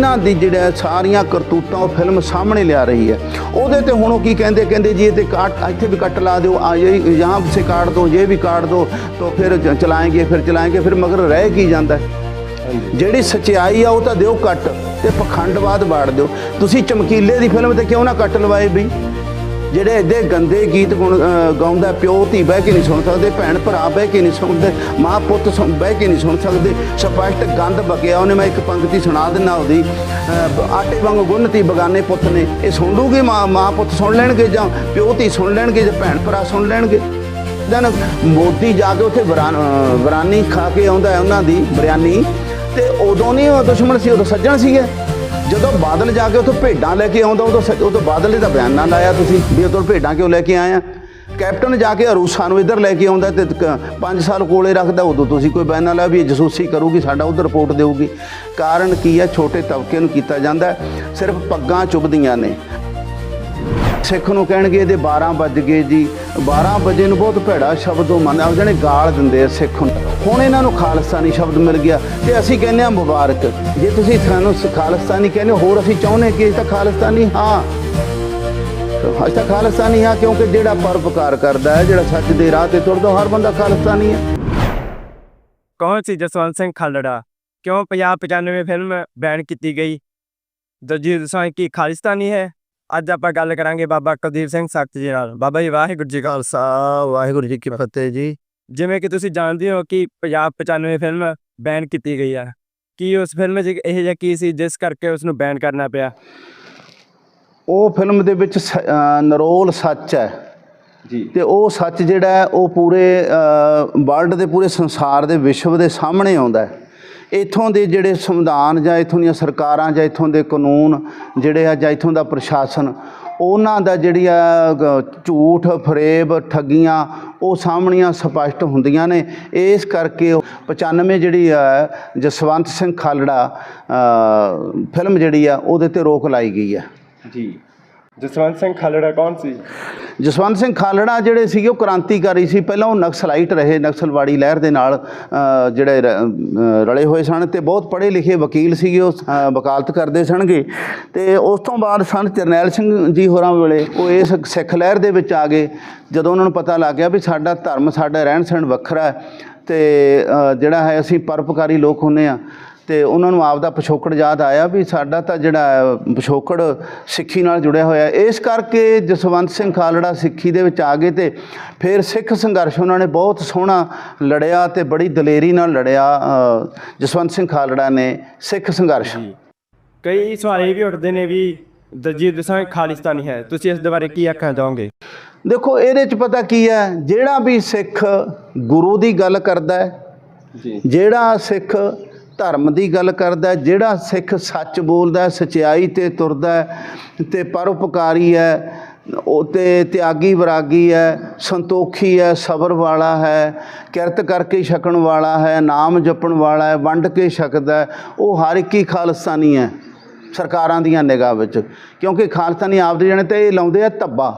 ਇਹਨਾਂ ਦੀ ਜਿਹੜਾ ਸਾਰੀਆਂ ਕਰਤੂਤਾਂ ਉਹ ਫਿਲਮ ਸਾਹਮਣੇ ਲਿਆ ਰਹੀ ਹੈ। ਉਹਦੇ ਤੇ ਹੁਣ ਉਹ ਕੀ ਕਹਿੰਦੇ ਕਹਿੰਦੇ ਜੀ ਇਹ ਤੇ ਕਾਟ ਇੱਥੇ ਵੀ ਕੱਟ ਲਾ ਦਿਓ ਆ ਜੇ ਯਹਾਂ ਸੇ ਕਾਟ ਦੋ ਇਹ ਵੀ ਕਾਟ ਦੋ ਤਾਂ ਫਿਰ ਚਲਾਏਗੇ ਫਿਰ ਚਲਾਏਗੇ ਫਿਰ ਮਗਰ ਰਹਿ ਕੀ ਜਾਂਦਾ ਜਿਹੜੀ ਸਚਾਈ ਆ ਉਹ ਤਾਂ ਦਿਓ ਕੱਟ ਤੇ ਪਖੰਡਵਾਦ ਬਾੜ ਦਿਓ। ਤੁਸੀਂ ਚਮਕੀਲੇ ਦੀ ਫਿਲਮ ਤੇ ਕਿਉਂ ਨਾ ਕੱਟ ਲਵਾਏ ਬਈ? ਜਿਹੜੇ ਐਡੇ ਗੰਦੇ ਗੀਤ ਗੁਣ ਗਾਉਂਦਾ ਪਿਓ ਧੀ ਬਹਿ ਕੇ ਨਹੀਂ ਸੁਣ ਸਕਦੇ, ਭੈਣ ਭਰਾ ਬਹਿ ਕੇ ਨਹੀਂ ਸੁਣਦੇ, ਮਾਂ ਪੁੱਤ ਸੁਣ- ਬਹਿ ਕੇ ਨਹੀਂ ਸੁਣ ਸਕਦੇ, ਸਪਸ਼ਟ ਗੰਦ ਬਕਿਆ ਉਹਨੇ, ਮੈਂ ਇੱਕ ਪੰਕਤੀ ਸੁਣਾ ਦਿੰਨਾ ਉਹਦੀ, ਅਹ, ਆਟੇ ਵਾਂਗ ਗੁੰਨਤੀ ਬਗਾਨੇ ਪੁੱਤ ਨੇ, ਇਹ ਸੁਣ ਲੂਗੇ ਮਾਂ ਮਾਂ ਪੁੱਤ ਸੁਣ ਲੈਣਗੇ ਜਾਂ ਪਿਓ ਧੀ ਸੁਣ ਲੈਣਗੇ ਜਾਂ ਭੈਣ ਭਰਾ ਸੁਣ ਲੈਣਗੇ? ਦਨ ਮੋਦੀ ਜਾ ਕੇ ਉੱਥੇ ਵਰਾਨ- ਵਰਾਨੀ ਖਾ ਕੇ ਆਉਂਦਾ ਉਹਨਾਂ ਦੀ ਬਰਿਆਨੀ ਤੇ ਉਦੋਂ ਨਹੀਂ ਉਹ ਦੁਸ਼ਮਣ ਸੀ, ਉਦੋਂ ਸੱਜਣ ਸੀਗੇ। ਜਦੋਂ ਬਾਦਲ ਜਾ ਕੇ ਉੱਥੋਂ ਭੇਡਾਂ ਲੈ ਕੇ ਆਉਂਦਾ ਉਦੋਂ ਸ- ਉਦੋਂ ਬਾਦਲ ਨੇ ਤਾਂ ਬਿਆਨ ਨਾ ਲਾਇਆ ਤੁਸੀਂ ਵੀ ਉਦੋਂ ਭੇਡਾਂ ਕਿਉਂ ਲੈ ਕੇ ਆਏ ਆ? ਕੈਪਟਨ ਜਾ ਕੇ ਅਰੂਸਾ ਨੂੰ ਇੱਧਰ ਲੈ ਕੇ ਆਉਂਦਾ ਤੇ 5 ਸਾਲ ਕੋਲੇ ਰੱਖਦਾ ਉਦੋਂ ਤੁਸੀਂ ਕੋਈ ਬਿਆਨ ਨਾ ਲਾਇਆ ਵੀ ਇਹ ਜਸੂਸੀ ਕਰੂਗੀ ਸਾਡਾ ਉਧਰ ਰਿਪੋਰਟ ਦੇਊਗੀ। ਕਾਰਨ ਕੀ ਹੈ? ਛੋਟੇ ਤਬਕੇ ਨੂੰ ਕੀਤਾ ਜਾਂਦਾ ਹੈ, ਸਿਰਫ ਪੱਗਾਂ ਚੁੱਭਦੀਆਂ ਨੇ। ਸਿੱਖ ਨੂੰ ਕਹਿਣਗੇ ਇਹਦੇ 12 ਵੱਜ ਗਏ ਜੀ। 12 ਵਜੇ ਨੂੰ ਬਹੁਤ ਭੈੜਾ ਸ਼ਬਦ ਉਹ ਮੰਨ ਆ ਜਾਣੇ ਗਾਲ ਦਿੰਦੇ ਆ ਸਿੱਖ ਨੂੰ। ਹੁਣ ਇਹਨਾਂ ਨੂੰ ਖਾਲਸਾਨੀ ਸ਼ਬਦ ਮਿਲ ਗਿਆ ਤੇ ਅਸੀਂ ਕਹਿੰਦੇ ਆ ਮੁਬਾਰਕ। ਜੇ ਤੁਸੀਂ ਸਾਨੂੰ ਸ- ਖਾਲਿਸਤਾਨੀ ਕਹਿੰਦੇ ਹੋਰ ਅਸੀਂ ਚਾਹੁੰਦੇ ਕਿ ਇਹ ਤਾਂ ਖਾਲਿਸਤਾਨੀ ਹਾਂ। ਅੱਜ ਤਾਂ ਖਾਲਿਸਤਾਨੀ ਹਾਂ, ਕਿਉਂਕਿ ਜਿਹੜਾ ਪਰਉਪਕਾਰ ਕਰਦਾ ਹੈ, ਜਿਹੜਾ ਸੱਚ ਦੇ ਰਾਹ ਤੇ ਤੁਰਦਾ ਹਰ ਬੰਦਾ ਖਾਲਿਸਤਾਨੀ ਹੈ। ਕੌਣ ਸੀ ਜਸਵੰਤ ਸਿੰਘ ਖਾਲੜਾ? ਕਿਉਂ ਪੰਜਾਬ 95 ਫਿਲਮ ਬੈਨ ਕੀਤੀ ਗਈ? ਦਲਜੀਤ ਦੋਸਾਂਝ ਕੀ ਖਾਲਿਸਤਾਨੀ ਹੈ? ਅੱਜ ਆਪਾਂ ਗੱਲ ਕਰਾਂਗੇ ਬਾਬਾ ਕੁਲਦੀਪ ਸਿੰਘ ਸਖਤ ਜੀ ਨਾਲ। ਬਾਬਾ ਜੀ ਵਾਹਿਗੁਰੂ ਜੀ ਕਾ ਖਾਲਸਾ ਵਾਹਿਗੁਰੂ ਜੀ ਕੀ ਫਤਿਹ ਜੀ। ਜਿਵੇਂ ਕਿ ਤੁਸੀਂ ਜਾਣਦੇ ਹੋ ਕਿ ਪੰਜਾਬ 95 ਫਿਲਮ ਬੈਨ ਕੀਤੀ ਗਈ ਹੈ ਕੀ ਉਸ ਫਿਲਮ 'ਚ ਇਹ ਜਿਹਾ ਕੀ ਸੀ ਜਿਸ ਕਰਕੇ ਉਸ ਨੂੰ ਬੈਨ ਕਰਨਾ ਪਿਆ? ਉਹ ਫਿਲਮ ਦੇ ਵਿੱਚ ਨਰੋਲ ਸੱਚ ਹੈ। ਜੀ। ਤੇ ਉਹ ਸੱਚ ਜਿਹੜਾ ਉਹ ਪੂਰੇ ਵਰਲਡ ਦੇ ਪੂਰੇ ਸੰਸਾਰ ਦੇ ਵਿਸ਼ਵ ਦੇ ਸਾਹਮਣੇ ਆਉਂਦਾ ਹੈ। ਇਥੋਂ ਦੇ ਜਿਹੜੇ ਸੰਵਿਧਾਨ ਜਾਂ ਇਥੋਂ ਦੀਆਂ ਸਰਕਾਰਾਂ ਜਾਂ ਇਥੋਂ ਦੇ ਕਾਨੂੰਨ ਜਿਹੜੇ ਆ ਜਾਂ ਇਥੋਂ ਦਾ ਪ੍ਰਸ਼ਾਸਨ, ਉਹਨਾਂ ਦਾ ਜਿਹੜੀ ਆ ਝੂਠ, ਫਰੇਬ, ਠੱਗੀਆਂ, ਉਹ ਸਾਹਮਣੀਆਂ ਸਪਸ਼ਟ ਹੁੰਦੀਆਂ ਨੇ। ਇਸ ਕਰਕੇ ਉਹ 95 ਜਿਹੜੀ ਆ, ਜਸਵੰਤ ਸਿੰਘ ਖਾਲੜਾ ਫਿਲਮ ਜਿਹੜੀ ਆ, ਉਹਦੇ ਤੇ ਰੋਕ ਲਾਈ ਗਈ ਹੈ ਜੀ। ਜਸਵੰਤ ਸਿੰਘ ਖਾਲੜਾ ਕੌਣ ਸੀ? ਜਸਵੰਤ ਸਿੰਘ ਖਾਲੜਾ ਜਿਹੜੇ ਸੀਗੇ ਉਹ ਕ੍ਰਾਂਤੀਕਾਰੀ ਸੀ। ਪਹਿਲਾਂ ਉਹ ਨਕਸਲਾਈਟ ਰਹੇ, ਨਕਸਲਵਾੜੀ ਲਹਿਰ ਦੇ ਨਾਲ ਜਿਹੜੇ ਰ- ਰਲੇ ਹੋਏ ਸਨ ਤੇ ਬਹੁਤ ਪੜ੍ਹੇ ਲਿਖੇ ਵਕੀਲ ਸੀਗੇ ਉਹ ਵਕਾਲਤ ਕਰਦੇ ਸਨਗੇ। ਤੇ ਉਸ ਤੋਂ ਬਾਅਦ ਸਨ ਜਰਨੈਲ ਸਿੰਘ ਜੀ ਹੋਰਾਂ ਵੇਲੇ ਉਹ ਇਸ ਸਿੱਖ ਲਹਿਰ ਦੇ ਵਿੱਚ ਆ ਗਏ। ਜਦੋਂ ਉਹਨਾਂ ਨੂੰ ਪਤਾ ਲੱਗ ਗਿਆ ਵੀ ਸਾਡਾ ਧਰਮ, ਸਾਡਾ ਰਹਿਣ ਸਹਿਣ ਵੱਖਰਾ ਹੈ ਤੇ ਜਿਹੜਾ ਹੈ, ਅਸੀਂ ਪਰਪਕਾਰੀ ਲੋਕ ਹੁੰਨੇ ਆ। ਤੇ ਉਹਨਾਂ ਨੂੰ ਆਪ ਦਾ ਪਿਛੋਕੜ ਯਾਦ ਆਇਆ ਵੀ ਸਾਡਾ ਤਾਂ ਜਿਹੜਾ ਪਿਛੋਕੜ ਸਿੱਖੀ ਨਾਲ ਜੁੜਿਆ ਹੋਇਆ। ਇਸ ਕਰਕੇ ਜਸਵੰਤ ਸਿੰਘ ਖਾਲੜਾ ਸਿੱਖੀ ਦੇ ਵਿੱਚ ਆ ਗਏ ਤੇ ਫਿਰ ਸਿੱਖ ਸੰਘਰਸ਼ ਉਹਨਾਂ ਨੇ ਬਹੁਤ ਸੋਹਣਾ ਲੜਿਆ ਤੇ ਬੜੀ ਦਲੇਰੀ ਨਾਲ ਲੜਿਆ ਜਸਵੰਤ ਸਿੰਘ ਖਾਲੜਾ ਨੇ ਸਿੱਖ ਸੰਘਰਸ਼। ਕਈ ਸਵਾਲ ਇਹ ਵੀ ਉੱਠਦੇ ਨੇ ਵੀ ਦਲਜੀਤ ਦੋਸਾਂਝ ਖਾਲਿਸਤਾਨੀ ਹੈ। ਤੁਸੀਂ ਇਸ ਦੇ ਬਾਰੇ ਕੀ ਆਖਣਾ ਚਾਹੋਗੇ? ਦੇਖੋ ਇਹਦੇ ਚ ਪਤਾ ਕੀ ਹੈ ਜਿਹੜਾ ਵੀ ਸਿੱਖ ਗੁਰੂ ਦੀ ਗੱਲ ਕਰਦਾ ਹੈ ਜਿਹੜਾ ਸਿੱਖ ਧਰਮ ਦੀ ਗੱਲ ਕਰਦਾ ਜਿਹੜਾ ਸਿੱਖ ਸੱਚ ਬੋਲਦਾ ਹੈ, ਸਚਾਈ ਤੇ ਤੁਰਦਾ ਹੈ ਤੇ ਪਰਉਪਕਾਰੀ ਹੈ ਉਹ ਤੇ ਤਿਆਗੀ ਵਿਰਾਗੀ ਹੈ ਸੰਤੋਖੀ ਹੈ ਸਬਰ ਵਾਲਾ ਹੈ ਕਿਰਤ ਕਰਕੇ ਛਕਣ ਵਾਲਾ ਹੈ ਨਾਮ ਜਪਣ ਵਾਲਾ ਹੈ ਵੰਡ ਕੇ ਛਕਦਾ ਉਹ ਹਰ ਇੱਕ ਹੀ ਖਾਲਸਾਨੀ ਹੈ ਸਰਕਾਰਾਂ ਦੀਆਂ ਨਿਗਾਹ ਵਿੱਚ। ਕਿਉਂਕਿ ਖਾਲਸਾਨੀ ਆਪਦੇ ਜਾਣੇ ਤੇ ਇਹ ਲਾਉਂਦੇ ਆ ਧੱਬਾ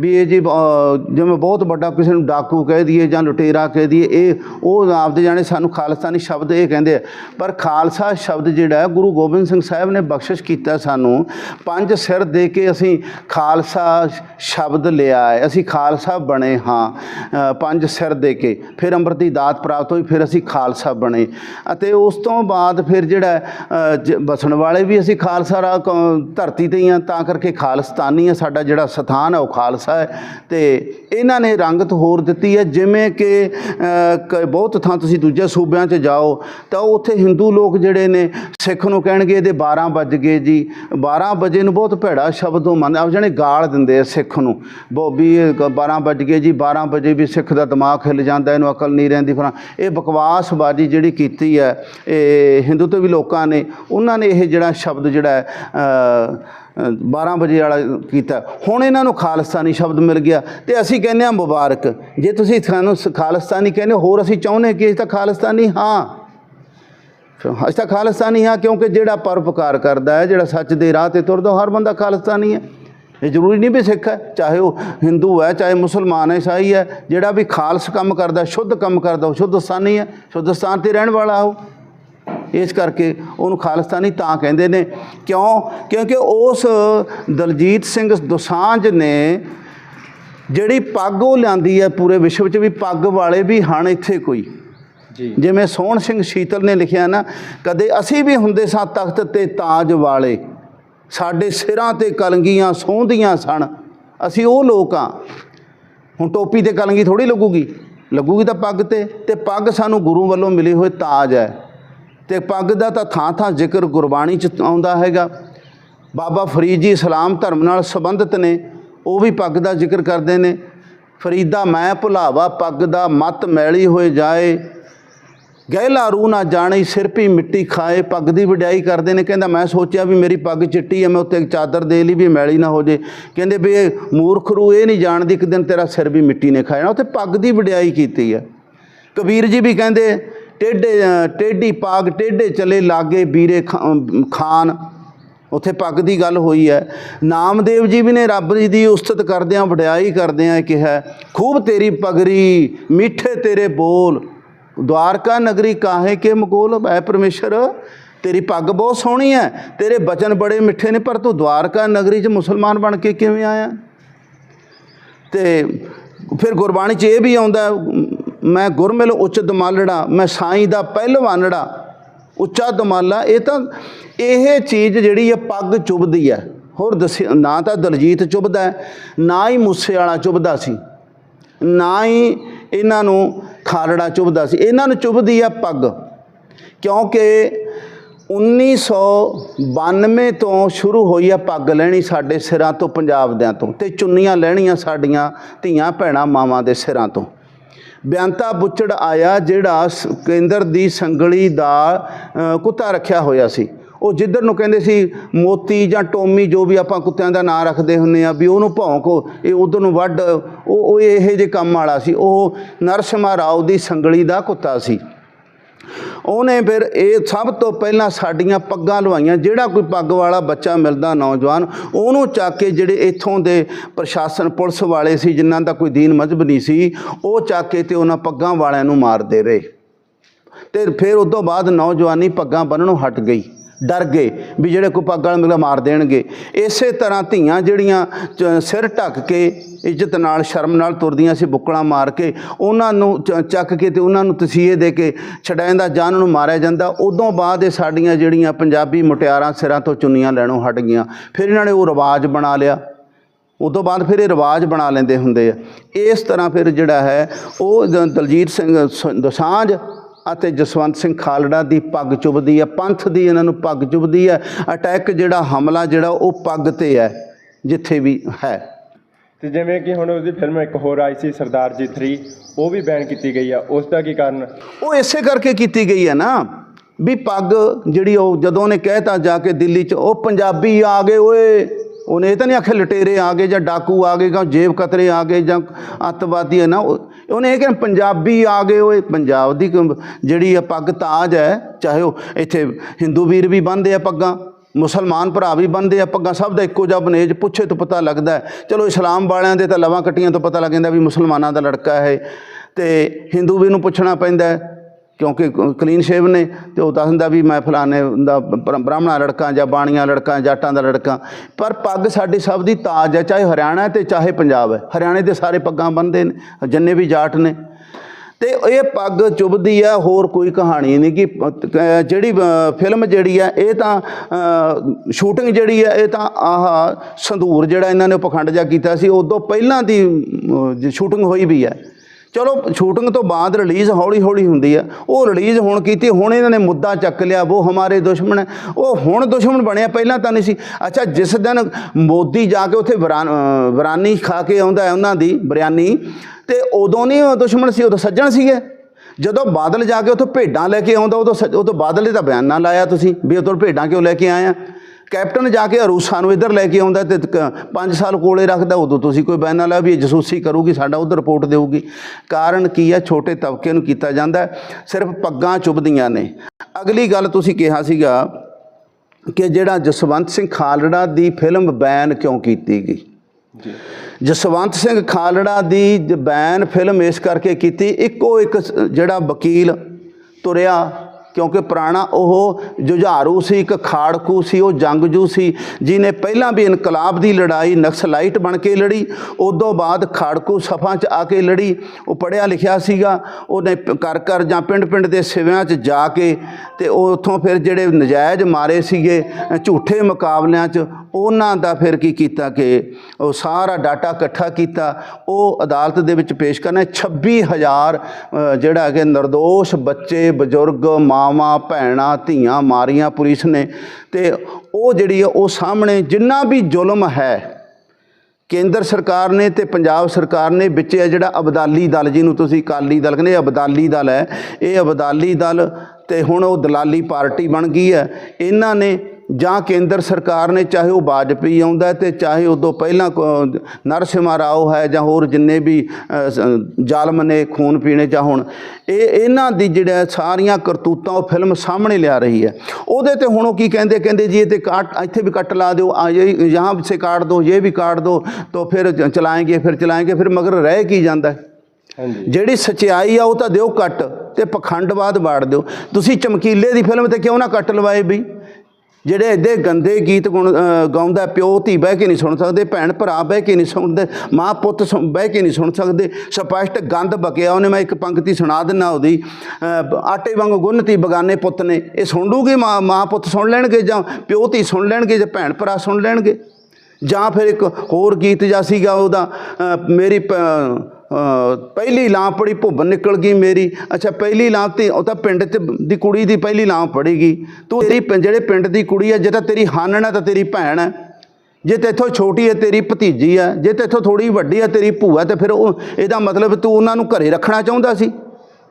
ਵੀ ਇਹ ਜੀ ਅਹ, ਜਿਵੇਂ ਬਹੁਤ ਵੱਡਾ ਕਿਸੇ ਨੂੰ ਡਾਕੂ ਕਹਿ ਦਈਏ ਜਾਂ ਲੁਟੇਰਾ ਕਹਿ ਦਈਏ ਇਹ ਉਹ ਆਪਦੇ ਜਾਣੇ ਸਾਨੂੰ ਖਾਲਸਾਨੀ ਸ਼ਬਦ ਇਹ ਕਹਿੰਦੇ ਆ। ਪਰ ਖਾਲਸਾ ਸ਼ਬਦ ਜਿਹੜਾ ਗੁਰੂ ਗੋਬਿੰਦ ਸਿੰਘ ਸਾਹਿਬ ਨੇ ਬਖਸ਼ਿਸ਼ ਕੀਤਾ ਸਾਨੂੰ ਪੰਜ ਸਿਰ ਦੇ ਕੇ ਅਸੀਂ ਖਾਲਸਾ ਸ਼ਬਦ ਲਿਆ ਹੈ ਅਸੀਂ ਖਾਲਸਾ ਬਣੇ ਹਾਂ ਪੰਜ ਸਿਰ ਦੇ ਕੇ ਫਿਰ ਅੰਮ੍ਰਿਤ ਦੀ ਦਾਤ ਪ੍ਰਾਪਤ ਹੋਈ ਫਿਰ ਅਸੀਂ ਖਾਲਸਾ ਬਣੇ। ਅਤੇ ਉਸ ਤੋਂ ਬਾਅਦ ਫਿਰ ਜਿਹੜਾ ਅ, ਜ- ਬਸਣ ਵਾਲੇ ਵੀ ਅਸੀਂ ਖਾਲਸਾ ਰਾ ਧਰਤੀ ਤੇ ਹੀ ਹਾਂ ਤਾਂ ਕਰਕੇ ਖਾਲਸਤਾਨੀ ਹੈ, ਸਾਡਾ ਜਿਹੜਾ ਸਥਾਨ ਹੈ, ਉਹ ਖਾਲਸਾ ਹੈ। ਤੇ ਇਹਨਾਂ ਨੇ ਰੰਗਤ ਹੋਰ ਦਿੱਤੀ ਹੈ, ਜਿਵੇਂ ਕਿ ਕ- ਬਹੁਤ ਥਾਂ ਤੁਸੀਂ ਦੂਜੇ ਸੂਬਿਆਂ 'ਚ ਜਾਓ, ਤਾਂ ਉੱਥੇ ਹਿੰਦੂ ਲੋਕ ਜਿਹੜੇ ਨੇ, ਸਿੱਖ ਨੂੰ ਕਹਿਣਗੇ ਇਹਦੇ 12 ਵੱਜ ਗਏ ਜੀ। 12 ਵਜੇ ਨੂੰ ਬਹੁਤ ਭੈੜਾ ਸ਼ਬਦ ਉਹ ਮੰਨ ਆ ਜਾਣੇ ਗਾਲ ਦਿੰਦੇ ਆ ਸਿੱਖ ਨੂੰ। ਬੋਬੀ 12 ਵੱਜ ਗਏ ਜੀ 12 ਵਜੇ ਵੀ ਸਿੱਖ ਦਾ ਦਿਮਾਗ ਹਿੱਲ ਜਾਂਦਾ, ਇਹਨੂੰ ਅਕਲ ਨਹੀਂ ਰਹਿੰਦੀ ਫਰਾਂ ਇਹ ਬਕਵਾਸਬਾਜ਼ੀ ਜਿਹੜੀ ਕੀਤੀ ਹੈ, ਇਹ ਹਿੰਦੂ ਤੋਂ ਵੀ ਲੋਕਾਂ ਨੇ, ਉਹਨਾਂ ਨੇ ਇਹ ਜਿਹੜਾ ਸ਼ਬਦ ਜਿਹੜਾ ਹੈ 12 ਵਜੇ ਵਾਲਾ ਕੀਤਾ। ਹੁਣ ਇਹਨਾਂ ਨੂੰ ਖਾਲਿਸਤਾਨੀ ਸ਼ਬਦ ਮਿਲ ਗਿਆ ਤੇ ਅਸੀਂ ਕਹਿੰਦੇ ਆ ਮੁਬਾਰਕ। ਜੇ ਤੁਸੀਂ ਸਾਨੂੰ ਸ- ਖਾਲਿਸਤਾਨੀ ਕਹਿੰਦੇ ਹੋਰ ਅਸੀਂ ਚਾਹੁੰਦੇ ਕਿ ਅਸੀਂ ਤਾਂ ਖਾਲਿਸਤਾਨੀ ਹਾਂ। ਅਸੀਂ ਤਾਂ ਖਾਲਿਸਤਾਨੀ ਹਾਂ ਕਿਉਂਕਿ ਜਿਹੜਾ ਪਰਉਪਕਾਰ ਕਰਦਾ ਹੈ, ਜਿਹੜਾ ਸੱਚ ਦੇ ਰਾਹ ਤੇ ਤੁਰਦਾ, ਹਰ ਬੰਦਾ ਖਾਲਿਸਤਾਨੀ ਹੈ। ਇਹ ਜ਼ਰੂਰੀ ਨਹੀਂ ਵੀ ਸਿੱਖ ਹੈ, ਚਾਹੇ ਉਹ ਹਿੰਦੂ ਹੈ, ਚਾਹੇ ਮੁਸਲਮਾਨ ਹੈ, ਈਸਾਈ ਹੈ, ਜਿਹੜਾ ਵੀ ਖਾਲਸ ਕੰਮ ਕਰਦਾ, ਸ਼ੁੱਧ ਕੰਮ ਕਰਦਾ, ਉਹ ਸ਼ੁੱਧਸਤਾਨੀ ਹੈ ਸ਼ੁੱਧਸਤਾਨ ਤੇ ਰਹਿਣ ਵਾਲਾ ਉਹ। ਇਸ ਕਰਕੇ ਉਹਨੂੰ ਖਾਲਿਸਤਾਨੀ ਤਾਂ ਕਹਿੰਦੇ ਨੇ। ਕਿਉਂ? ਕਿਉਂਕਿ ਉਸ ਦਲਜੀਤ ਸਿੰਘ ਦੋਸਾਂਝ ਨੇ ਜਿਹੜੀ ਪੱਗ ਉਹ ਲਿਆਂਦੀ ਹੈ ਪੂਰੇ ਵਿਸ਼ਵ 'ਚ ਵੀ ਪੱਗ ਵਾਲੇ ਵੀ ਹਨ ਇੱਥੇ ਕੋਈ। ਜਿਵੇਂ ਸੋਹਣ ਸਿੰਘ ਸ਼ੀਤਲ ਨੇ ਲਿਖਿਆ ਨਾ ਕਦੇ ਅਸੀਂ ਵੀ ਹੁੰਦੇ ਸਾਂ ਤਖਤ ਤੇ ਤਾਜ ਵਾਲੇ ਸਾਡੇ ਸਿਰਾਂ ਤੇ ਕਲੰਗੀਆਂ ਸੋਹੰਦੀਆਂ ਸਨ ਅਸੀਂ ਉਹ ਲੋਕ ਆ ਹੁਣ ਟੋਪੀ ਤੇ ਕਲੰਗੀ ਥੋੜੀ ਲੱਗੂਗੀ ਲੱਗੂਗੀ ਤਾਂ ਪੱਗ ਤੇ ਤੇ ਪੱਗ ਸਾਨੂੰ ਗੁਰੂ ਵੱਲੋਂ ਮਿਲੀ ਹੋਈ ਤਾਜ ਹੈ। ਤੇ ਪੱਗ ਦਾ ਤਾਂ ਥਾਂ ਥਾਂ ਜ਼ਿਕਰ ਗੁਰਬਾਣੀ ਚ ਆਉਂਦਾ ਹੈਗਾ। ਬਾਬਾ ਫਰੀਦ ਜੀ ਇਸਲਾਮ ਧਰਮ ਨਾਲ ਸੰਬੰਧਿਤ ਨੇ, ਉਹ ਵੀ ਪੱਗ ਦਾ ਜ਼ਿਕਰ ਕਰਦੇ ਨੇ। ਫਰੀਦਾ, ਮੈਂ ਭੁਲਾਵਾ ਪੱਗ ਦਾ ਮਤ ਮੈਲੀ ਹੋਏ ਜਾਏ। ਗਹਿਲਾ ਰੂ ਨਾ ਜਾਣੀ, ਸਿਰ ਪੀ ਮਿੱਟੀ ਖਾਏ। ਪੱਗ ਦੀ ਵਡਿਆਈ ਕਰਦੇ ਨੇ, ਕਹਿੰਦਾ ਮੈਂ ਸੋਚਿਆ ਵੀ ਮੇਰੀ ਪੱਗ ਚਿੱਟੀ ਹੈ ਮੈਂ ਉੱਤੇ ਇੱਕ ਚਾਦਰ ਦੇ ਲਈ ਵੀ ਮੈਲੀ ਨਾ ਹੋ ਜੇ। ਕਹਿੰਦੇ ਵੀ ਇਹ ਮੂਰਖ ਰੂ ਇਹ ਨਹੀਂ ਜਾਣਦੀ, ਇੱਕ ਦਿਨ ਤੇਰਾ ਸਿਰ ਵੀ ਮਿੱਟੀ ਨੇ ਖਾਣਾ ਉੱਥੇ ਪੱਗ ਦੀ ਵਡਿਆਈ ਕੀਤੀ ਹੈ ਕਬੀਰ ਜੀ ਵੀ ਕਹਿੰਦੇ ਟੇਢੇ ਟੇਢੀ ਪਾਗ, ਟੇਢੇ ਚਲੇ ਲਾਗੇ ਵੀਰੇ ਖਾ- ਖਾਨ। ਉੱਥੇ ਪੱਗ ਦੀ ਗੱਲ ਹੋਈ ਹੈ। ਨਾਮਦੇਵ ਜੀ ਵੀ ਨੇ ਰੱਬ ਜੀ ਦੀ ਉਸਤਤ ਕਰਦਿਆਂ ਵਡਿਆਈ ਕਰਦਿਆਂ ਕਿਹਾ ਖੂਬ ਤੇਰੀ ਪਗਰੀ, ਮਿੱਠੇ ਤੇਰੇ ਬੋਲ। ਦਵਾਰਕਾ ਨਗਰੀ ਕਾਹੇ ਕੇ ਮਗੋਲ ਐ ਪਰਮੇਸ਼ਰ, ਤੇਰੀ ਪੱਗ ਬਹੁਤ ਸੋਹਣੀ ਹੈ, ਤੇਰੇ ਬਚਨ ਬੜੇ ਮਿੱਠੇ ਨੇ, ਪਰ ਤੂੰ ਦਵਾਰਕਾ ਨਗਰੀ 'ਚ ਮੁਸਲਮਾਨ ਬਣ ਕੇ ਕਿਵੇਂ ਆਇਆ? ਤੇ ਫਿਰ ਗੁਰਬਾਣੀ 'ਚ ਇਹ ਵੀ ਆਉਂਦਾ ਮੈਂ ਗੁਰਮਿਲ ਉੱਚ ਦਮਾਲੜਾ, ਮੈਂ ਸਾਈਂ ਦਾ ਪਹਿਲਵਾਨੜਾ, ਉੱਚਾ ਦਮਾਲਾ, ਇਹ ਤਾਂ ਇਹ ਚੀਜ਼ ਜਿਹੜੀ ਹੈ ਪੱਗ ਚੁੱਭਦੀ ਹੈ। ਹੋਰ ਦੱਸਿਆ ਨਾ ਤਾਂ ਦਲਜੀਤ ਚੁੱਭਦਾ ਨਾ ਹੀ ਮੂਸੇ ਵਾਲਾ ਚੁੱਭਦਾ ਸੀ, ਨਾ ਹੀ ਇਹਨਾਂ ਨੂੰ ਖਾਲੜਾ ਚੁੱਭਦਾ ਸੀ। ਇਹਨਾਂ ਨੂੰ ਚੁੱਭਦੀ ਹੈ ਪੱਗ, ਕਿਉਂਕਿ 1992 ਤੋਂ ਸ਼ੁਰੂ ਹੋਈ ਹੈ ਪੱਗ ਲੈਣੀ ਸਾਡੇ ਸਿਰਾਂ ਤੋਂ, ਪੰਜਾਬ ਦਿਆਂ ਤੋਂ, ਤੇ ਚੁੰਨੀਆਂ ਲੈਣੀਆਂ ਸਾਡੀਆਂ ਧੀਆਂ ਭੈਣਾਂ ਮਾਵਾਂ ਦੇ ਸਿਰਾਂ ਤੋਂ। ਬਿਆੰਤਾ ਬੁੱਚੜ ਆਇਆ ਜਿਹੜਾ ਸ- ਕੇਂਦਰ ਦੀ ਸੰਗਲੀ ਦਾ ਕੁੱਤਾ ਰੱਖਿਆ ਹੋਇਆ ਸੀ। ਉਹ ਜਿੱਧਰ ਨੂੰ ਕਹਿੰਦੇ ਸੀ, ਮੋਤੀ ਜਾਂ ਟੋਮੀ ਜੋ ਵੀ ਆਪਾਂ ਕੁੱਤਿਆਂ ਦਾ ਨਾਂ ਰੱਖਦੇ ਹੁੰਨੇ ਆ ਵੀ ਉਹਨੂੰ ਭੌਂਕੋ ਇਹ ਉਧਰ ਨੂੰ ਵੱਢ, ਉਹ ਉਹ ਇਹੋ ਜਿਹੇ ਕੰਮ ਵਾਲਾ ਸੀ। ਉਹ ਨਰਸਿਮਹਾ ਰਾਓ ਦੀ ਸੰਗਲੀ ਦਾ ਕੁੱਤਾ ਸੀ। ਉਹਨੇ ਫਿਰ ਇਹ ਸਭ ਤੋਂ ਪਹਿਲਾਂ ਸਾਡੀਆਂ ਪੱਗਾਂ ਲਵਾਈਆਂ। ਜਿਹੜਾ ਕੋਈ ਪੱਗ ਵਾਲਾ ਬੱਚਾ ਮਿਲਦਾ ਨੌਜਵਾਨ, ਉਹਨੂੰ ਚੱਕ ਕੇ ਜਿਹੜੇ ਇੱਥੋਂ ਦੇ ਪ੍ਰਸ਼ਾਸਨ ਪੁਲਿਸ ਵਾਲੇ ਸੀ, ਜਿਨ੍ਹਾਂ ਦਾ ਕੋਈ ਦੀਨ ਮਜ਼ਹਬ ਨਹੀਂ ਸੀ, ਉਹ ਚੱਕ ਕੇ ਤੇ ਉਹਨਾਂ ਪੱਗਾਂ ਵਾਲਿਆਂ ਨੂੰ ਮਾਰਦੇ ਰਹੇ। ਤੇ ਫਿਰ ਉਸ ਤੋਂ ਬਾਅਦ ਨੌਜਵਾਨੀ ਪੱਗਾਂ ਬੰਨਣੋਂ ਹਟ ਗਈ। ਡਰ ਗਏ ਵੀ ਜਿਹੜੇ ਕੋਈ ਪੱਗ ਵਾਲਾ ਮਿਲਾ ਮਾਰ ਦੇਣਗੇ। ਇਸੇ ਤਰ੍ਹਾਂ ਧੀਆਂ ਜਿਹੜੀਆਂ ਚ- ਸਿਰ ਢੱਕ ਕੇ ਇੱਜ਼ਤ ਨਾਲ, ਸ਼ਰਮ ਨਾਲ ਤੁਰਦੀਆਂ ਸੀ, ਬੁੱਕਲਾਂ ਮਾਰ ਕੇ, ਉਹਨਾਂ ਨੂੰ ਚ- ਚੱਕ ਕੇ ਤੇ ਉਹਨਾਂ ਨੂੰ ਤਸੀਹੇ ਦੇ ਕੇ ਛਡਾਇੰਦਾ ਜਾਨ ਨੂੰ ਮਾਰਿਆ ਜਾਂਦਾ। ਉਦੋਂ ਬਾਅਦ ਇਹ ਸਾਡੀਆਂ ਜਿਹੜੀਆਂ ਪੰਜਾਬੀ ਮੁਟਿਆਰਾਂ ਸਿਰਾਂ ਤੋਂ ਚੁੰਨੀਆਂ ਲੈਣੋਂ ਹਟ ਗਈਆਂ। ਫਿਰ ਇਹਨਾਂ ਨੇ ਉਹ ਰਿਵਾਜ ਬਣਾ ਲਿਆ। ਉਦੋਂ ਬਾਅਦ ਫਿਰ ਇਹ ਰਿਵਾਜ ਬਣਾ ਲੈਂਦੇ ਹੁੰਦੇ ਆ। ਇਸ ਤਰ੍ਹਾਂ ਫਿਰ ਜਿਹੜਾ ਹੈ, ਉਹ ਦਲਜੀਤ ਸਿੰਘ ਸ- ਦੋਸਾਂਝ ਅਤੇ ਜਸਵੰਤ ਸਿੰਘ ਖਾਲੜਾ ਦੀ ਪੱਗ ਚੁੱਭਦੀ ਹੈ ਪੰਥ ਦੀ ਇਹਨਾਂ ਨੂੰ ਪੱਗ ਚੁੱਭਦੀ ਹੈ ਅਟੈਕ ਜਿਹੜਾ ਹਮਲਾ ਜਿਹੜਾ ਉਹ ਪੱਗ ਤੇ ਹੈ ਜਿੱਥੇ ਵੀ ਹੈ। ਤੇ ਜਿਵੇਂ ਕਿ ਹੁਣ ਉਹਦੀ ਫਿਲਮ ਇੱਕ ਹੋਰ ਆਈ ਸੀ ਸਰਦਾਰ ਜੀ 3 ਉਹ ਵੀ ਬੈਨ ਕੀਤੀ ਗਈ ਆ। ਉਸ ਦਾ ਕੀ ਕਾਰਨ? ਉਹ ਇਸੇ ਕਰਕੇ ਕੀਤੀ ਗਈ ਹੈ ਨਾ ਵੀ ਪੱਗ ਜਿਹੜੀ ਉਹ ਜਦੋਂ ਉਹਨੇ ਕਹਿਤਾ ਜਾ ਕੇ ਦਿੱਲੀ 'ਚ ਉਹ ਪੰਜਾਬੀ ਆ ਗਏ ਓਏ! ਉਹਨੇ ਇਹ ਤਾਂ ਨਹੀਂ ਆਖਿਆ ਲਟੇਰੇ ਆ ਗਏ ਜਾਂ ਡਾਕੂ ਆ ਗਏ ਜਾਂ ਜੇਬ ਕਤਰੇ ਆ ਗਏ ਜਾਂ ਅੱਤਵਾਦੀ ਹੈ ਨਾ ਉਹਨੇ ਇਹ ਕਿਹਾ ਪੰਜਾਬੀ ਆ ਗਏ ਓਏ। ਪੰਜਾਬ ਦੀ ਕ- ਜਿਹੜੀ ਆ ਪੱਗ ਤਾਜ ਹੈ, ਚਾਹੇ ਉਹ ਇੱਥੇ ਹਿੰਦੂ ਵੀਰ ਵੀ ਬੰਨ੍ਹਦੇ ਆ ਪੱਗਾਂ, ਮੁਸਲਮਾਨ ਭਰਾ ਵੀ ਬੰਨ੍ਹਦੇ ਆ ਪੱਗਾਂ, ਸਭ ਦਾ ਇੱਕੋ ਜਿਹਾ ਬਨੇਜ ਪੁੱਛੇ ਤੋਂ ਪਤਾ ਲੱਗਦਾ ਚਲੋ ਇਸਲਾਮ ਵਾਲਿਆਂ ਦੇ ਤਾਂ ਲਵਾਂ ਕੱਟੀਆਂ ਤੋਂ ਪਤਾ ਲੱਗ ਜਾਂਦਾ ਵੀ ਮੁਸਲਮਾਨਾਂ ਦਾ ਲੜਕਾ ਹੈ। ਤੇ ਹਿੰਦੂ ਵੀ ਨੂੰ ਪੁੱਛਣਾ ਪੈਂਦਾ ਕਿਉਂਕਿ ਕਲੀਨ ਸ਼ੇਵ ਨੇ ਤੇ ਉਹ ਦੱਸਦਾ ਵੀ ਮੈਂ ਫਲਾਣੇ ਦਾ ਬ੍ਰ- ਬ੍ਰਾਹਮਣਾ ਲੜਕਾ ਜਾਂ ਬਾਣੀਆਂ ਲੜਕਾ ਜਾਟਾਂ ਦਾ ਲੜਕਾ। ਪਰ ਪੱਗ ਸਾਡੀ ਸਭ ਦੀ ਤਾਜ ਹੈ, ਚਾਹੇ ਹਰਿਆਣਾ ਹੈ ਤੇ ਚਾਹੇ ਪੰਜਾਬ ਹੈ। ਹਰਿਆਣੇ ਦੇ ਸਾਰੇ ਪੱਗਾਂ ਬੰਨਦੇ ਨੇ, ਜਿੰਨੇ ਵੀ ਜਾਟ ਨੇ। ਤੇ ਇਹ ਪੱਗ ਚੁੱਭਦੀ ਆ, ਹੋਰ ਕੋਈ ਕਹਾਣੀ ਨਹੀਂ ਕਿ ਜਿਹੜੀ ਫਿਲਮ ਜਿਹੜੀ ਆ, ਇਹ ਤਾਂ ਸ਼ੂਟਿੰਗ ਜਿਹੜੀ ਆ, ਇਹ ਤਾਂ ਆਹ ਸੰਧੂਰ ਜਿਹੜਾ ਇਹਨਾਂ ਨੇ ਪਖੰਡ ਜਾ ਕੀਤਾ ਸੀ, ਉਦੋਂ ਪਹਿਲਾਂ ਦੀ ਸ਼ੂਟਿੰਗ ਹੋਈ ਵੀ ਹੈ ਚਲੋ ਸ਼ੂਟਿੰਗ ਤੋਂ ਬਾਅਦ ਰਿਲੀਜ਼ ਹੌਲੀ ਹੌਲੀ ਹੁੰਦੀ ਆ। ਉਹ ਰਿਲੀਜ਼ ਹੁਣ ਕੀਤੀ ਹੁਣ ਇਹਨਾਂ ਨੇ ਮੁੱਦਾ ਚੱਕ ਲਿਆ ਉਹ ਹਮਾਰੇ ਦੁਸ਼ਮਣ ਹੈ। ਉਹ ਹੁਣ ਦੁਸ਼ਮਣ ਬਣਿਆ ਪਹਿਲਾਂ ਤਾਂ ਨਹੀਂ ਸੀ। ਅੱਛਾ ਜਿਸ ਦਿਨ ਮੋਦੀ ਜਾ ਕੇ ਉੱਥੇ ਵਿਰਾਨ ਅ, ਖਾ ਕੇ ਆਉਂਦਾ ਹੈ ਉਹਨਾਂ ਦੀ ਬਿਰਿਆਨੀ ਤੇ ਉਦੋਂ ਨਹੀਂ ਉਹ ਦੁਸ਼ਮਣ ਸੀ ਉਦੋਂ ਸੱਜਣ ਸੀਗੇ। ਜਦੋਂ ਬਾਦਲ ਜਾ ਕੇ ਉੱਥੋਂ ਭੇਡਾਂ ਲੈ ਕੇ ਆਉਂਦਾ ਉਦੋਂ ਸੱਜ- ਉਦੋਂ ਬਾਦਲ ਨੇ ਤਾਂ ਬਿਆਨ ਨਾ ਲਾਇਆ ਤੁਸੀਂ ਵੀ ਉਦੋਂ ਭੇਡਾਂ ਕਿਉਂ ਲੈ ਕੇ ਆਏ ਆ? ਕੈਪਟਨ ਜਾ ਕੇ ਰੂਸਾਂ ਨੂੰ ਇੱਧਰ ਲੈ ਕੇ ਆਉਂਦਾ ਤੇ 5 ਸਾਲ ਕੋਲੇ ਰੱਖਦਾ ਉਦੋਂ ਤੁਸੀਂ ਕੋਈ ਬਿਆਨ ਨਾ ਲਾਇਆ ਵੀ ਇਹ ਜਸੂਸੀ ਕਰੂਗੀ ਸਾਡਾ ਉਧਰ ਰਿਪੋਰਟ ਦੇਊਗੀ। ਕਾਰਨ ਕੀ ਹੈ ਛੋਟੇ ਤਬਕੇ ਨੂੰ ਕੀਤਾ ਜਾਂਦਾ ਸਿਰਫ ਪੱਗਾਂ ਚੁੱਭਦੀਆਂ ਨੇ। ਅਗਲੀ ਗੱਲ ਤੁਸੀਂ ਕਿਹਾ ਸੀਗਾ ਕਿ ਜਿਹੜਾ ਜਸਵੰਤ ਸਿੰਘ ਖਾਲੜਾ ਦੀ ਫਿਲਮ ਬੈਨ ਕਿਉਂ ਕੀਤੀ ਗਈ? ਜੀ। ਜਸਵੰਤ ਸਿੰਘ ਖਾਲੜਾ ਦੀ ਬੈਨ ਫਿਲਮ ਇਸ ਕਰਕੇ ਕੀਤੀ ਇੱਕੋ ਇੱਕ ਜਿਹੜਾ ਵਕੀਲ ਤੁਰਿਆ ਕਿਉਂਕਿ ਪੁਰਾਣਾ ਉਹ ਜੁਝਾਰੂ ਸੀ ਇੱਕ ਖਾੜਕੂ ਸੀ ਉਹ ਜੰਗਜੂ ਸੀ ਜਿਹਨੇ ਪਹਿਲਾਂ ਵੀ ਇਨਕਲਾਬ ਦੀ ਲੜਾਈ ਨਕਸਲਾਈਟ ਬਣ ਕੇ ਲੜੀ ਉਦੋਂ ਬਾਅਦ ਖਾੜਕੂ ਸਫ਼ਾਂ 'ਚ ਆ ਕੇ ਲੜੀ ਉਹ ਪੜ੍ਹਿਆ ਲਿਖਿਆ ਸੀਗਾ ਉਹਨੇ ਪ- ਘਰ ਘਰ ਜਾਂ ਪਿੰਡ ਪਿੰਡ ਦੇ ਸਿਵਿਆਂ 'ਚ ਜਾ ਕੇ ਤੇ ਉਹ ਉੱਥੋਂ ਫਿਰ ਜਿਹੜੇ ਨਜਾਇਜ਼ ਮਾਰੇ ਸੀਗੇ ਝੂਠੇ ਮੁਕਾਬਲਿਆਂ 'ਚ ਉਹਨਾਂ ਦਾ ਫਿਰ ਕੀ ਕੀਤਾ ਕਿ ਉਹ ਸਾਰਾ ਡਾਟਾ ਇਕੱਠਾ ਕੀਤਾ ਉਹ ਅਦਾਲਤ ਦੇ ਵਿੱਚ ਪੇਸ਼ ਕਰਨਾ 26000 ਅ, ਜਿਹੜਾ ਕਿ ਨਿਰਦੋਸ਼ ਬੱਚੇ ਬਜ਼ੁਰਗ ਮਾਵਾਂ, ਭੈਣਾਂ, ਧੀਆਂ ਮਾਰੀਆਂ ਪੁਲਿਸ ਨੇ ਤੇ ਉਹ ਜਿਹੜੀ ਆ, ਉਹ ਸਾਹਮਣੇ ਜਿੰਨਾ ਵੀ ਜ਼ੁਲਮ ਹੈ, ਕੇਂਦਰ ਸਰਕਾਰ ਨੇ ਤੇ ਪੰਜਾਬ ਸਰਕਾਰ ਨੇ ਵਿੱਚ ਇਹ ਜਿਹੜਾ ਅਬਦਾਲੀ ਦਲ, ਜਿਹਨੂੰ ਤੁਸੀਂ ਅਕਾਲੀ ਦਲ ਕਹਿੰਦੇ ਅਬਦਾਲੀ ਦਲ ਹੈ। ਇਹ ਅਬਦਾਲੀ ਦਲ ਤੇ ਹੁਣ ਉਹ ਦਲਾਲੀ ਪਾਰਟੀ ਬਣ ਗਈ ਹੈ। ਇਹਨਾਂ ਨੇ ਜਾਂ ਕੇਂਦਰ ਸਰਕਾਰ ਨੇ ਚਾਹੇ ਉਹ ਵਾਜਪਈ ਆਉਂਦਾ ਤੇ ਚਾਹੇ ਉਦੋਂ ਪਹਿਲਾਂ ਨਰਸਿਮਹਾ ਰਾਓ ਹੈ ਜਾਂ ਹੋਰ ਜਿੰਨੇ ਵੀ ਜ਼ਾਲਮ ਨੇ ਖੂਨ ਪੀਣੇ ਜਾਂ ਹੁਣ ਇਹ ਇਹਨਾਂ ਦੀ ਜਿਹੜਾ ਸਾਰੀਆਂ ਕਰਤੂਤਾਂ ਉਹ ਫਿਲਮ ਸਾਹਮਣੇ ਲਿਆ ਰਹੀ ਹੈ। ਉਹਦੇ ਤੇ ਹੁਣ ਉਹ ਕੀ ਕਹਿੰਦੇ ਕਹਿੰਦੇ ਜੀ ਇਹ ਤੇ ਕਾਟ ਇੱਥੇ ਵੀ ਕੱਟ ਲਾ ਦਿਓ ਯਹਾਂ ਸੇ ਕਾਟ ਦੋ ਇਹ ਵੀ ਕਾਟ ਦੋ तो ਫਿਰ ਚਲਾਏਂਗੇ ਫਿਰ ਚਲਾਏਂਗੇ ਫਿਰ ਮਗਰ ਰਹਿ ਕੀ ਜਾਂਦਾ ਜਿਹੜੀ ਸਚਾਈ ਆ ਉਹ ਤਾਂ ਦਿਓ ਕੱਟ ਤੇ ਪਖੰਡਵਾਦ ਬਾੜ ਦਿਓ। ਤੁਸੀਂ ਚਮਕੀਲੇ ਦੀ ਫਿਲਮ ਤੇ ਕਿਉਂ ਨਾ ਕੱਟ ਲਵਾਏ ਵੀ ਜਿਹੜੇ ਐਡੇ ਗੰਦੇ ਗੀਤ ਗੁਣ ਗਾਉਂਦਾ ਪਿਓ, ਧੀ ਬਹਿ ਕੇ ਨਹੀਂ ਸੁਣ ਸਕਦੇ, ਭੈਣ ਭਰਾ ਬਹਿ ਕੇ ਨਹੀਂ ਸੁਣਦੇ, ਮਾਂ ਪੁੱਤ ਸੁਣ- ਬਹਿ ਕੇ ਨਹੀਂ ਸੁਣ ਸਕਦੇ, ਸਪਸ਼ਟ ਗੰਦ ਬਕਿਆ ਉਹਨੇ, ਮੈਂ ਇੱਕ ਪੰਕਤੀ ਸੁਣਾ ਦਿੰਨਾ ਉਹਦੀ ਆਟੇ ਵਾਂਗੂ ਗੁੰਨਤੀ ਬਗਾਨੇ ਪੁੱਤ ਨੇ, ਇਹ ਸੁਣ ਲੂਗੇ ਮਾਂ ਮਾਂ ਪੁੱਤ ਸੁਣ ਲੈਣਗੇ ਜਾਂ ਪਿਓ ਧੀ ਸੁਣ ਲੈਣਗੇ ਜਾਂ ਭੈਣ ਭਰਾ ਸੁਣ ਲੈਣਗੇ? ਜਾਂ ਫਿਰ ਇੱਕ ਹੋਰ ਗੀਤ ਜਿਹਾ ਸੀਗਾ ਉਹਦਾ ਮੇਰੀ ਪ- ਪਹਿਲੀ ਲਾਂ ਪੜੀ ਭੁੱਬਨ ਨਿਕਲ ਗਈ ਮੇਰੀ। ਅੱਛਾ, ਪਹਿਲੀ ਲਾਂ ਤੇ ਉਹ ਤਾਂ ਪਿੰਡ 'ਚ ਦੀ ਕੁੜੀ ਦੀ ਪਹਿਲੀ ਲਾਂ ਪੜੇਗੀ ਤੂੰ ਤੇਰੀ ਪ- ਜਿਹੜੇ ਪਿੰਡ ਦੀ ਕੁੜੀ ਹੈ ਜੇ ਤਾਂ ਤੇਰੀ ਹਾਨਣ ਹੈ ਤਾਂ ਤੇਰੀ ਭੈਣ ਹੈ ਜੇ ਤੇਥੋਂ ਛੋਟੀ ਹੈ ਤੇਰੀ ਭਤੀਜੀ ਹੈ ਜੇ ਤੇਥੋਂ ਥੋੜੀ ਵੱਡੀ ਹੈ ਤੇਰੀ ਭੂਆ, ਤੇ ਫਿਰ ਉਹ, ਇਹਦਾ ਮਤਲਬ ਤੂੰ ਉਹਨਾਂ ਨੂੰ ਘਰੇ ਰੱਖਣਾ ਚਾਹੁੰਦਾ ਸੀ?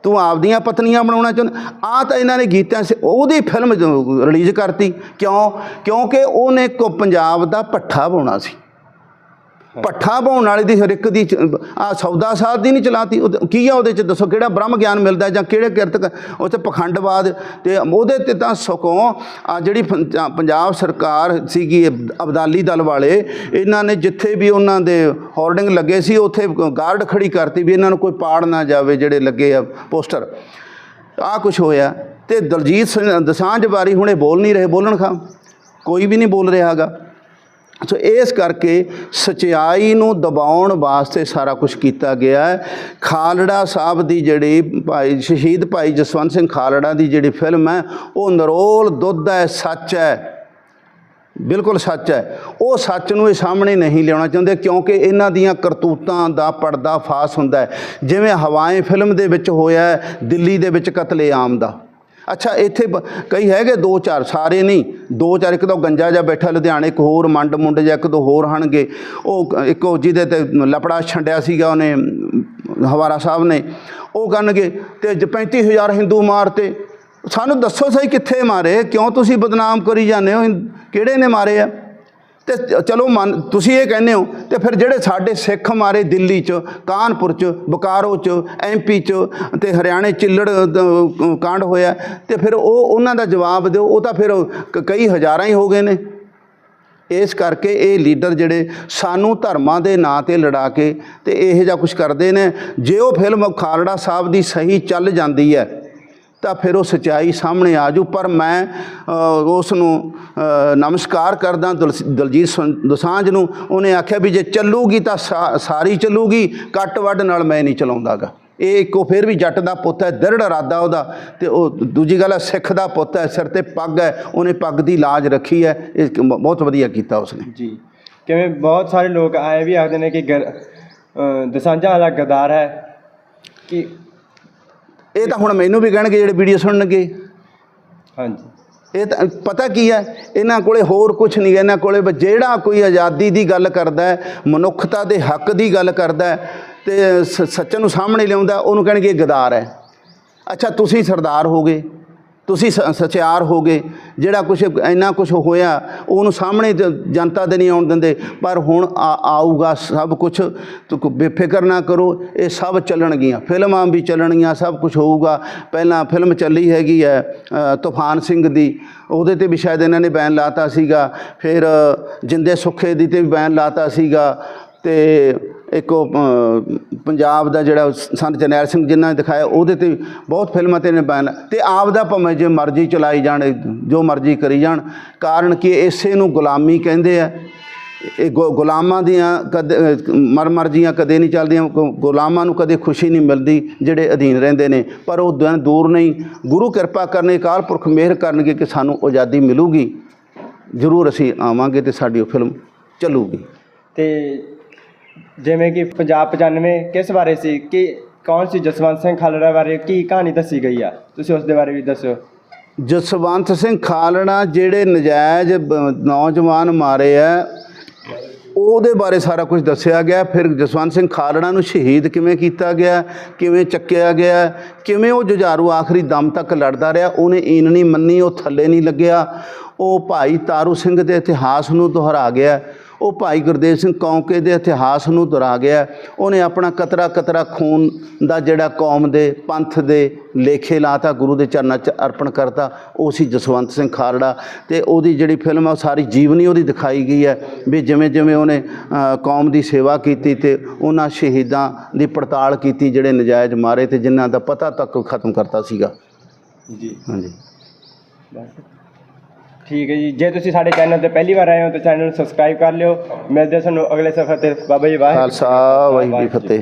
ਤੂੰ ਆਪਦੀਆਂ ਪਤਨੀਆਂ ਬਣਾਉਣਾ ਚਾਹੁੰਦਾ? ਆ ਤਾਂ ਇਹਨਾਂ ਨੇ ਗੀਤਾਂ ਸੇ, ਉਹਦੀ ਫਿਲਮ ਰਿਲੀਜ਼ ਕਰਤੀ। ਕਿਉਂ? ਕਿਉਂਕਿ ਉਹਨੇ ਕੋ ਪੰਜਾਬ ਦਾ ਪੱਠਾ ਪਾਉਣਾ ਸੀ। ਪੱਠਾ ਪਾਉਣ ਵਾਲੇ ਦੀ ਹਰ ਇੱਕ ਦੀ ਆ ਸੌਦਾ ਸਾਧ ਦੀ ਨਹੀਂ ਚਲਾਤੀ ਉਹ- ਕੀ ਆ ਉਹਦੇ ਚ? ਦੱਸੋ ਕਿਹੜਾ ਬ੍ਰਹਮ ਗਿਆਨ ਮਿਲਦਾ ਜਾਂ ਕਿਹੜੇ ਕਿਰਤ ਉੱਥੇ 'ਚ ਪਖੰਡਵਾਦ ਤੇ ਉਹਦੇ ਤੇ ਤਾਂ ਸਗੋਂ ਆ ਜਿਹੜੀ ਪੰਜਾ- ਪੰਜਾਬ ਸਰਕਾਰ ਸੀਗੀ ਅਬਦਾਲੀ ਦਲ ਵਾਲੇ, ਇਹਨਾਂ ਨੇ ਜਿੱਥੇ ਵੀ ਉਹਨਾਂ ਦੇ ਹੋਰਡਿੰਗ ਲੱਗੇ ਸੀ, ਉੱਥੇ ਗਾਰਡ ਖੜੀ ਕਰਤੀ ਵੀ ਇਹਨਾਂ ਨੂੰ ਕੋਈ ਪਾੜ ਨਾ ਜਾਵੇ ਜਿਹੜੇ ਲੱਗੇ ਆ ਪੋਸਟਰ। ਆ ਕੁਝ ਹੋਇਆ ਤੇ ਦਲਜੀਤ ਸਿੰਘ ਦਸਾਂਝ ਬਾਰੀ ਹੁਣੇ ਬੋਲ ਨਹੀਂ ਰਹੇ, ਬੋਲਣ ਖਾਂ ਕੋਈ ਵੀ ਨਹੀਂ ਬੋਲ ਰਿਹਾਗਾ ਸੋ ਇਸ ਕਰਕੇ ਸਚਾਈ ਨੂੰ ਦਬਾਉਣ ਵਾਸਤੇ ਸਾਰਾ ਕੁਝ ਕੀਤਾ ਗਿਆ ਹੈ। ਖਾਲੜਾ ਸਾਹਿਬ ਦੀ ਜਿਹੜੀ ਭਾਈ, ਸ਼ਹੀਦ ਭਾਈ ਜਸਵੰਤ ਸਿੰਘ ਖਾਲੜਾ ਦੀ ਜਿਹੜੀ ਫਿਲਮ ਹੈ, ਉਹ ਨਰੋਲ ਦੁੱਧ ਹੈ, ਸੱਚ ਹੈ। ਬਿਲਕੁਲ ਸੱਚ ਹੈ। ਉਹ ਸੱਚ ਨੂੰ ਇਹ ਸਾਹਮਣੇ ਨਹੀਂ ਲਿਆਉਣਾ ਚਾਹੁੰਦੇ, ਕਿਉਂਕਿ ਇਹਨਾਂ ਦੀਆਂ ਕਰਤੂਤਾਂ ਦਾ ਪਰਦਾ ਫਾਸ ਹੁੰਦਾ ਹੈ। ਜਿਵੇਂ ਹਵਾਏ ਫਿਲਮ ਦੇ ਵਿੱਚ ਹੋਇਆ ਦਿੱਲੀ ਦੇ ਵਿੱਚ ਕਤਲੇਆਮ ਦਾ। ਅੱਛਾ, ਇੱਥੇ ਬ- ਕਈ ਹੈਗੇ ਦੋ ਚਾਰ, ਸਾਰੇ ਨਹੀਂ। ਦੋ ਚਾਰ, ਇੱਕ ਤਾਂ ਗੰਜਾ ਜਿਹਾ ਬੈਠਾ ਲੁਧਿਆਣੇ, ਇੱਕ ਹੋਰ ਮੰਡ ਮੁੰਡ ਜਾਂ ਇੱਕ ਦੋ ਹੋਰ ਹਨਗੇ ਉਹ ਇੱਕ ਉਹ ਜਿਹਦੇ ਤੇ ਲਪੜਾ ਛੰਡਿਆ ਸੀਗਾ ਉਹਨੇ ਹਵਾਰਾ ਸਾਹਿਬ ਨੇ। ਉਹ ਕਰਨਗੇ ਤੇ ਜ- 35000 ਹਿੰਦੂ ਮਾਰਤੇ। ਸਾਨੂੰ ਦੱਸੋ ਸਹੀ ਕਿੱਥੇ ਮਾਰੇ? ਕਿਉਂ ਤੁਸੀਂ ਬਦਨਾਮ ਕਰੀ ਜਾਂਦੇ ਹੋ? ਹਿੰ- ਕਿਹੜੇ ਨੇ ਮਾਰੇ ਆ? ਤੇ ਚਲੋ ਮੰਨ, ਤੁਸੀਂ ਇਹ ਕਹਿੰਦੇ ਹੋ ਤੇ ਫਿਰ ਜਿਹੜੇ ਸਾਡੇ ਸਿੱਖ ਮਾਰੇ ਦਿੱਲੀ 'ਚ, ਕਾਨਪੁਰ 'ਚ, ਬਕਾਰੋ 'ਚ ਐਮਪੀ 'ਚ ਤੇ ਹਰਿਆਣੇ ਚਿੱਲੜ ਕਾਂਡ ਹੋਇਆ, ਤੇ ਫਿਰ ਉਹ ਉਹਨਾਂ ਦਾ ਜਵਾਬ ਦਿਓ, ਉਹ ਤਾਂ ਫਿਰ ਕ- ਕਈ ਹਜ਼ਾਰਾਂ ਹੀ ਹੋ ਗਏ ਨੇ। ਇਸ ਕਰਕੇ ਇਹ ਲੀਡਰ ਜਿਹੜੇ ਸਾਨੂੰ ਧਰਮਾਂ ਦੇ ਨਾਂ ਤੇ ਲੜਾ ਕੇ ਤੇ ਇਹੋ ਜਿਹਾ ਕੁਝ ਕਰਦੇ ਨੇ। ਜੇ ਉਹ ਫਿਲਮ ਖਾਲੜਾ ਸਾਹਿਬ ਦੀ ਸਹੀ ਚੱਲ ਜਾਂਦੀ ਹੈ ਤਾਂ ਫਿਰ ਉਹ ਸਚਾਈ ਸਾਹਮਣੇ ਆ ਜੂ ਪਰ ਮੈਂ ਉਸ ਨੂੰ ਨਮਸਕਾਰ ਕਰਦਾ ਦਲਸ- ਦਲਜੀਤ ਸੰ- ਦੋਸਾਂਝ ਨੂੰ। ਉਹਨੇ ਆਖਿਆ ਵੀ ਜੇ ਚੱਲੂਗੀ ਤਾਂ ਸਾ- ਸਾਰੀ ਚੱਲੂਗੀ ਕੱਟ ਵੱਢ ਨਾਲ ਮੈਂ ਨਹੀਂ ਚਲਾਉਂਦਾਗਾ। ਇਹ ਇੱਕੋ ਫਿਰ ਵੀ ਜੱਟ ਦਾ ਪੁੱਤ ਹੈ, ਦ੍ਰਿੜ ਇਰਾਦਾ ਉਹਦਾ। ਤੇ ਉਹ ਦੂਜੀ ਗੱਲ ਹੈ, ਸਿੱਖ ਦਾ ਪੁੱਤ ਹੈ, ਸਿਰ ਤੇ ਪੱਗ ਹੈ, ਉਹਨੇ ਪੱਗ ਦੀ ਲਾਜ ਰੱਖੀ ਹੈ। ਇਹ ਕ- ਬਹੁਤ ਵਧੀਆ ਕੀਤਾ ਉਸਨੇ। ਜੀ। ਕਿਵੇਂ ਬਹੁਤ ਸਾਰੇ ਲੋਕ ਆਏ ਵੀ ਆਖਦੇ ਨੇ ਕਿ ਗਰ ਦਸਾਂਝਾ ਵਾਲਾ ਗਦਾਰ ਹੈ। ਕਿ ਇਹ ਤਾਂ ਹੁਣ ਮੈਨੂੰ ਵੀ ਕਹਿਣਗੇ ਜਿਹੜੇ ਵੀਡੀਓ ਸੁਣਨਗੇ। ਹਾਂਜੀ। ਇਹ ਤਾਂ ਪਤਾ ਕੀ ਹੈ ਇਹਨਾਂ ਕੋਲੇ ਹੋਰ ਕੁਝ ਨਹੀਂ ਹੈ। ਇਹਨਾਂ ਕੋਲੇ ਜਿਹੜਾ ਕੋਈ ਆਜ਼ਾਦੀ ਦੀ ਗੱਲ ਕਰਦਾ ਹੈ ਮਨੁੱਖਤਾ ਦੇ ਹੱਕ ਦੀ ਗੱਲ ਕਰਦਾ ਹੈ ਤੇ ਸੱਚ ਨੂੰ ਸਾਹਮਣੇ ਲਿਆਉਂਦਾ ਉਹਨੂੰ ਕਹਿਣਗੇ ਗਦਾਰ ਹੈ। ਅੱਛਾ ਤੁਸੀਂ ਸਰਦਾਰ ਹੋ ਗਏ ਤੁਸੀਂ ਸ- ਸਚਿਆਰ ਹੋ ਗਏ ਜਿਹੜਾ ਕੁਝ ਇੰਨਾ ਕੁਝ ਹੋਇਆ, ਉਹਨੂੰ ਸਾਹਮਣੇ ਜਨਤਾ ਦੇ ਨਹੀਂ ਆਉਣ ਦਿੰਦੇ, ਪਰ ਹੁਣ ਆ- ਆਊਗਾ ਸਭ ਕੁਝ ਬੇਫਿਕਰ ਨਾ ਕਰੋ, ਇਹ ਸਭ ਚੱਲਣਗੀਆਂ, ਫਿਲਮਾਂ ਵੀ ਚੱਲਣਗੀਆਂ, ਸਭ ਕੁਝ ਹੋਊਗਾ। ਪਹਿਲਾਂ ਫਿਲਮ ਚੱਲੀ ਹੈਗੀ ਹੈ ਤੂਫਾਨ ਸਿੰਘ ਦੀ, ਉਹਦੇ ਤੇ ਵੀ ਸ਼ਾਇਦ ਇਹਨਾਂ ਨੇ ਬੈਨ ਲਾਤਾ ਸੀਗਾ। ਫਿਰ, ਜਿੰਦੇ ਸੁੱਖੇ ਦੀ ਤੇ ਵੀ ਬੈਨ ਲਾਤਾ ਸੀਗਾ। ਤੇ ਇੱਕ ਉਹ, ਪੰਜਾਬ ਦਾ ਜਿਹੜਾ ਸੰਤ ਜਨੈਲ ਸਿੰਘ ਜਿਨ੍ਹਾਂ ਨੇ ਦਿਖਾਇਆ ਉਹਦੇ ਤੇ ਬਹੁਤ ਫਿਲਮਾਂ ਤੇ ਨੇ ਬੈਨ ਤੇ ਆਪ ਦਾ ਭਾਵੇਂ ਜੇ ਮਰਜ਼ੀ ਚਲਾਈ ਜਾਣ ਜੋ ਮਰਜ਼ੀ ਕਰੀ ਜਾਣ ਕਾਰਨ ਕਿ ਇਸੇ ਨੂੰ ਗੁਲਾਮੀ ਕਹਿੰਦੇ ਆ। ਇਹ ਗੁ- ਗੁਲਾਮਾਂ ਦੀਆਂ ਕਦੇ ਅ, ਮਰਜ਼ੀਆਂ ਕਦੇ ਨਹੀਂ ਚੱਲਦੀਆਂ ਗੁ- ਗੁਲਾਮਾਂ ਨੂੰ ਕਦੇ ਖੁਸ਼ੀ ਨਹੀਂ ਮਿਲਦੀ ਜਿਹੜੇ ਅਧੀਨ ਰਹਿੰਦੇ ਨੇ। ਪਰ ਉਹ ਦਿਨ ਦੂਰ ਨਹੀਂ। ਗੁਰੂ ਕਿਰਪਾ ਕਰਨੇ ਅਕਾਲ ਪੁਰਖ ਮਿਹਰ ਕਰਨਗੇ ਕਿ ਸਾਨੂੰ ਆਜ਼ਾਦੀ ਮਿਲੂਗੀ। ਜ਼ਰੂਰ ਅਸੀਂ ਆਵਾਂਗੇ ਤੇ ਸਾਡੀ ਉਹ ਫਿਲਮ ਚੱਲੂਗੀ। ਤੇ ਜਿਵੇਂ ਕਿ ਪੰਜਾਬ 95 ਕਿਸ ਬਾਰੇ ਸੀ? ਕਿ, ਕੌਣ ਸੀ ਜਸਵੰਤ ਸਿੰਘ ਖਾਲੜਾ ਬਾਰੇ? ਕੀ ਕਹਾਣੀ ਦੱਸੀ ਗਈ ਆ? ਤੁਸੀਂ ਉਸ ਦੇ ਬਾਰੇ ਵੀ ਦੱਸਿਓ। ਜਸਵੰਤ ਸਿੰਘ ਖਾਲੜਾ ਜਿਹੜੇ ਨਜਾਇਜ਼ ਬ- ਨੌਜਵਾਨ ਮਾਰੇ ਆ, ਉਹਦੇ ਬਾਰੇ ਸਾਰਾ ਕੁਝ ਦੱਸਿਆ ਗਿਆ। ਫਿਰ ਜਸਵੰਤ ਸਿੰਘ ਖਾਲੜਾ ਨੂੰ ਸ਼ਹੀਦ ਕਿਵੇਂ ਕੀਤਾ ਗਿਆ? ਕਿਵੇਂ ਚੱਕਿਆ ਗਿਆ? ਕਿਵੇਂ ਉਹ ਜੁਝਾਰੂ ਆਖਰੀ ਦਮ ਤੱਕ ਲੜਦਾ ਰਿਹਾ? ਉਹਨੇ ਈਨ ਨਹੀਂ ਮੰਨੀ, ਉਹ ਥੱਲੇ ਨਹੀਂ ਲੱਗਿਆ। ਉਹ ਭਾਈ ਤਾਰੂ ਸਿੰਘ ਦੇ ਇਤਿਹਾਸ ਨੂੰ ਦੁਹਰਾ ਗਿਆ। ਉਹ ਭਾਈ ਗੁਰਦੇਵ ਸਿੰਘ ਕੌਂਕੇ ਦੇ ਇਤਿਹਾਸ ਨੂੰ ਦੁਹਰਾ ਗਿਆ। ਉਹਨੇ ਆਪਣਾ ਕਤਰਾ ਕਤਰਾ ਖੂਨ ਦਾ ਜਿਹੜਾ ਕੌਮ ਦੇ ਪੰਥ ਦੇ ਲੇਖੇ ਲਾਤਾ ਗੁਰੂ ਦੇ ਚਰਨਾਂ 'ਚ ਅਰਪਣ ਕਰਤਾ। ਉਹ ਸੀ ਜਸਵੰਤ ਸਿੰਘ ਖਾਲੜਾ ਤੇ ਉਹਦੀ ਜਿਹੜੀ ਫਿਲਮ ਆ ਸਾਰੀ ਜੀਵਨੀ ਉਹਦੀ ਦਿਖਾਈ ਗਈ ਹੈ ਵੀ ਜਿਵੇਂ ਜਿਵੇਂ ਉਹਨੇ ਕੌਮ ਦੀ ਸੇਵਾ ਕੀਤੀ ਤੇ ਉਹਨਾਂ ਸ਼ਹੀਦਾਂ ਦੀ ਪੜਤਾਲ ਕੀਤੀ ਜਿਹੜੇ ਨਜਾਇਜ਼ ਮਾਰੇ ਤੇ ਜਿਨ੍ਹਾਂ ਦਾ ਪਤਾ ਤੱਕ ਖਤਮ ਕਰਤਾ ਸੀਗਾ। ਜੀ। ਹਾਂਜੀ। ਠੀਕ ਹੈ ਜੀ। ਜੇ ਤੁਸੀਂ ਸਾਡੇ ਚੈਨਲ ਤੇ ਪਹਿਲੀ ਵਾਰ ਆਏ ਹੋ ਤਾਂ ਚੈਨਲ ਨੂੰ ਸਬਸਕ੍ਰਾਈਬ ਕਰ ਲਿਓ। ਮਿਲਦੇ ਹਾਂ ਤੁਹਾਨੂੰ ਅਗਲੇ ਸਫ਼ਰ ਤੇ। ਬਾਬਾ ਜੀ ਵਾਹਿਗੁਰੂ। ਖਾਲਸਾ ਵਾਹਿਗੁਰੂ ਜੀ ਕੀ ਫਤਿਹ।